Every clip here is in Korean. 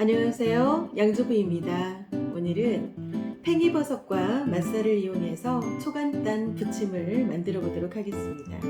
안녕하세요. 양조부입니다. 오늘은 팽이버섯과 맛살을 이용해서 초간단 부침을 만들어 보도록 하겠습니다.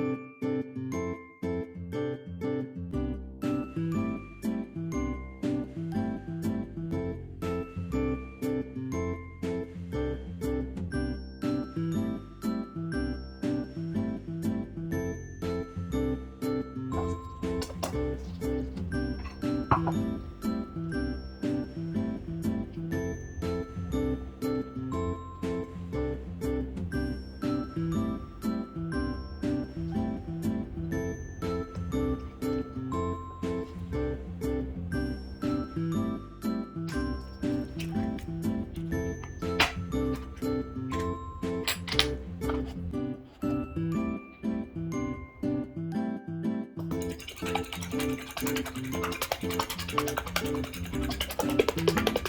Thank you.